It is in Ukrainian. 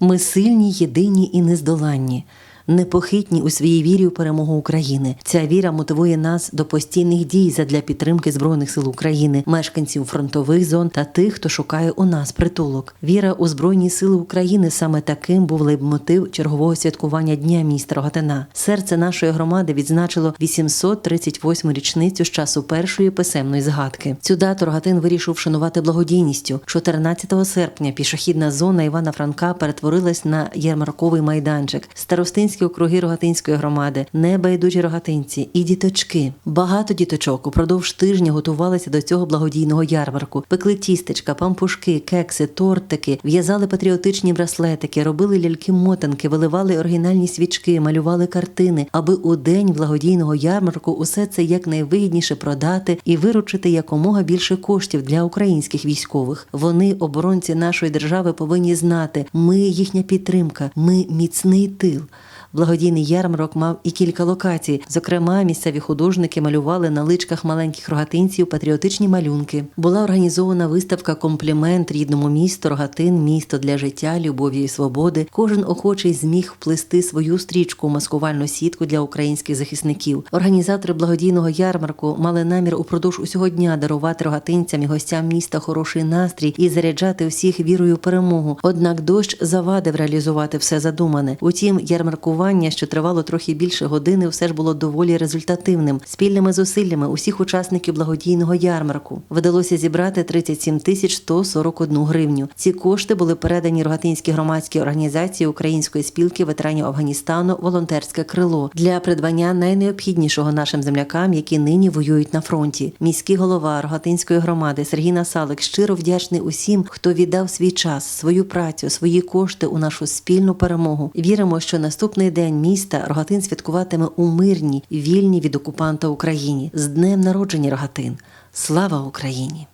Ми сильні, єдині і нездоланні. Непохитні у своїй вірі у перемогу України. Ця віра мотивує нас до постійних дій задля підтримки збройних сил України, мешканців фронтових зон та тих, хто шукає у нас притулок. Віра у збройні сили України саме таким був лейтмотив чергового святкування дня міста Рогатина. Серце нашої громади відзначило 838 річницю з часу першої писемної згадки. Цю дату Рогатин вирішив вшанувати благодійністю. 14 серпня пішохідна зона Івана Франка перетворилась на ярмарковий майданчик. Старостинські округи Рогатинської громади, небайдужі рогатинці і діточки. Багато діточок упродовж тижня готувалися до цього благодійного ярмарку. Пекли тістечка, пампушки, кекси, тортики, в'язали патріотичні браслетики, робили ляльки-мотанки, виливали оригінальні свічки, малювали картини, аби у день благодійного ярмарку усе це якнайвигідніше продати і виручити якомога більше коштів для українських військових. Вони, оборонці нашої держави, повинні знати, ми їхня підтримка, ми міцний тил. Благодійний ярмарок мав і кілька локацій. Зокрема, місцеві художники малювали на личках маленьких рогатинців патріотичні малюнки. Була організована виставка Комплімент рідному місту Рогатин, місто для життя, любові і свободи. Кожен охочий зміг вплести свою стрічку маскувальну сітку для українських захисників. Організатори благодійного ярмарку мали намір упродовж усього дня дарувати рогатинцям і гостям міста хороший настрій і заряджати всіх вірою у перемогу. Однак дощ завадив реалізувати все задумане. Утім, ярмаркування, що тривало трохи більше години, все ж було доволі результативним. Спільними зусиллями усіх учасників благодійного ярмарку вдалося зібрати 37 тисяч 141 гривню. Ці кошти були передані Рогатинській громадській організації Української спілки ветеранів Афганістану Волонтерське крило для придбання найнеобхіднішого нашим землякам, які нині воюють на фронті. Міський голова Рогатинської громади Сергій Насалик щиро вдячний усім, хто віддав свій час, свою працю, свої кошти у нашу спільну перемогу. Віримо, що наступний день міста Рогатин святкуватиме у мирній, вільній від окупанта Україні з днем народження Рогатин. Слава Україні!